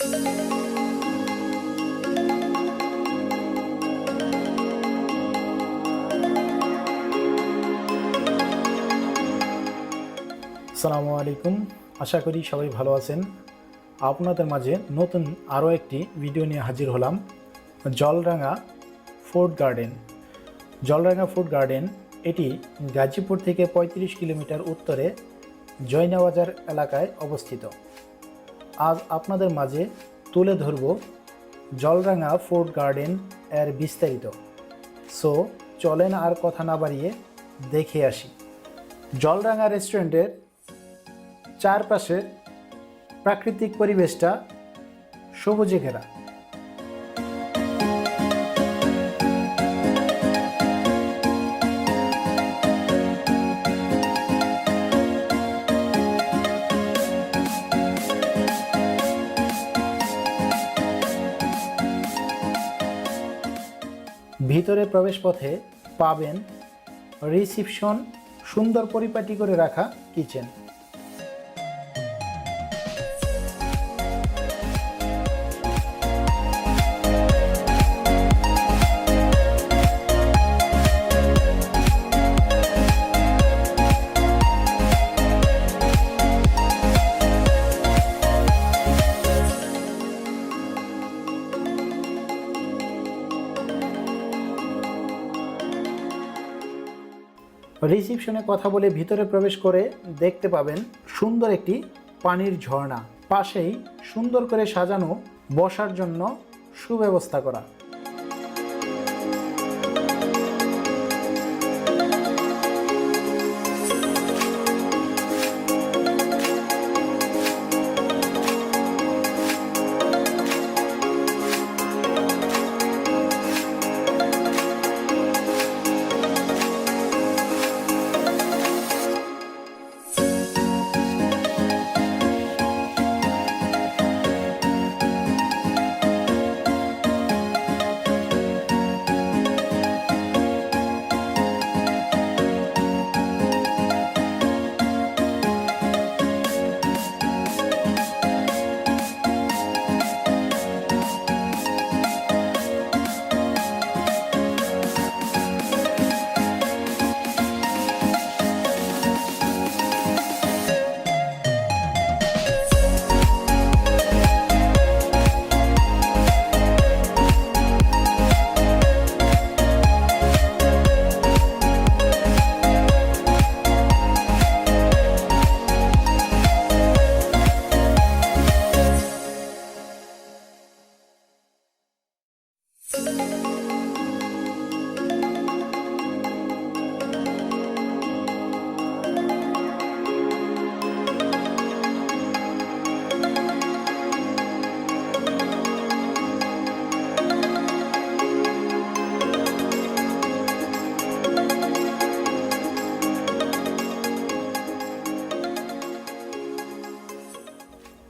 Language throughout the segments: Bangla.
আসসালামু আলাইকুম। আশা করি সবাই ভালো আছেন। আপনাদের মাঝে নতুন আরও একটি ভিডিও নিয়ে হাজির হলাম। Jalranga food garden. Jalranga food garden, এটি গাজীপুর থেকে ৩৫ কিলোমিটার উত্তরে জয়নাবাজার এলাকায় অবস্থিত। আজ আপনাদের মাঝে তুলে ধরব জলরাঙা ফুড গার্ডেন এর বিস্তারিত। সো চলেন আর কথা না বাড়িয়ে দেখে আসি। জলরাঙা রেস্টুরেন্টের চারপাশের প্রাকৃতিক পরিবেশটা সবুজে ঘেরা। ভিতরে প্রবেশপথে পাবেন রিসিপশন সুন্দর পরিপাটি করে রাখা কিচেন। রিসিপশনে কথা বলে ভিতরে প্রবেশ করে দেখতে পাবেন সুন্দর একটি পানির ঝর্ণা। পাশেই সুন্দর করে সাজানো বসার জন্য সুব্যবস্থা করা।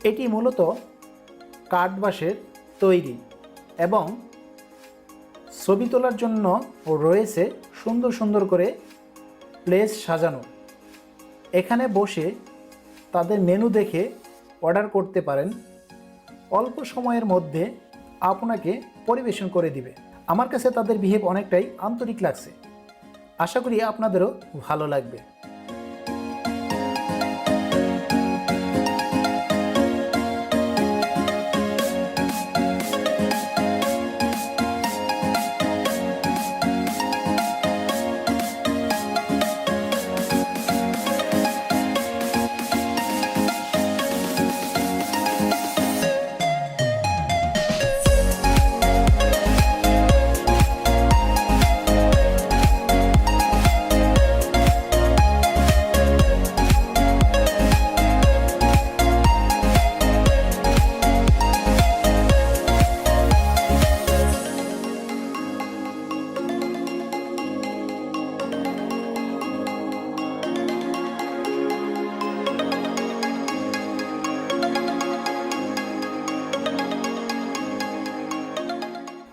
এটি মূলত কাঠবাঁশের তৈরি এবং ছবি তোলার জন্য রয়েছে সুন্দর সুন্দর করে প্লেস সাজানো। এখানে বসে তাদের মেনু দেখে অর্ডার করতে পারেন। অল্প সময়ের মধ্যে আপনাকে পরিবেশন করে দিবে। আমার কাছে তাদের বিহেভ অনেকটাই আন্তরিক লাগছে। আশা করি আপনাদেরও ভালো লাগবে।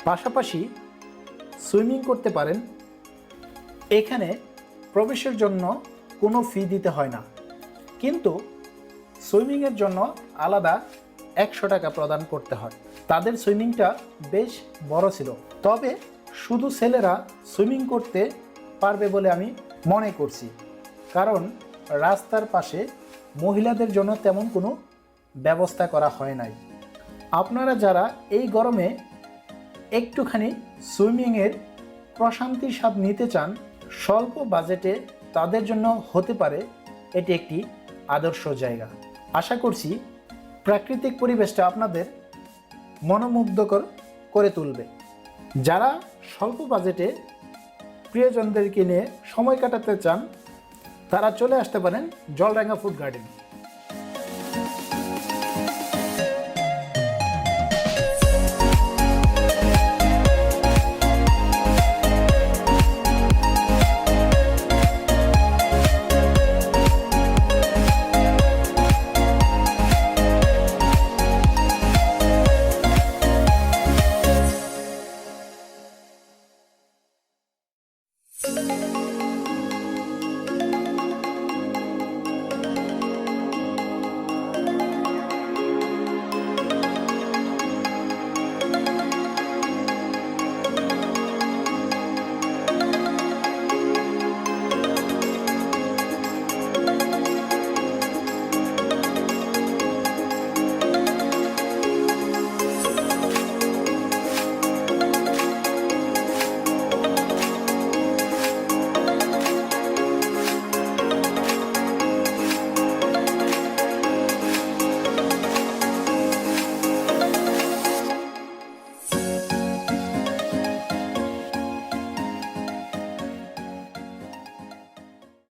পাশাপাশি সুইমিং করতে পারেন। এখানে প্রবেশের জন্য কোনো ফি দিতে হয় না। কিন্তু সুইমিংয়ের জন্য আলাদা একশো টাকা প্রদান করতে হয়। তাদের সুইমিংটা বেশ বড় ছিল। তবে শুধু ছেলেরা সুইমিং করতে পারবে বলে আমি মনে করছি। কারণ রাস্তার পাশে মহিলাদের জন্য তেমন কোনো ব্যবস্থা করা হয় নাই। আপনারা যারা এই গরমে একটুখানি সুইমিংয়ের প্রশান্তির স্বাদ নিতে চান, স্বল্প বাজেটে তাদের জন্য হতে পারে এটি একটি আদর্শ জায়গা। আশা করছি প্রাকৃতিক পরিবেশটা আপনাদের মনোমুগ্ধকর করে তুলবে। যারা স্বল্প বাজেটে প্রিয়জনদেরকে নিয়ে সময় কাটাতে চান, তারা চলে আসতে পারেন জলরাঙ্গা ফুড গার্ডেন।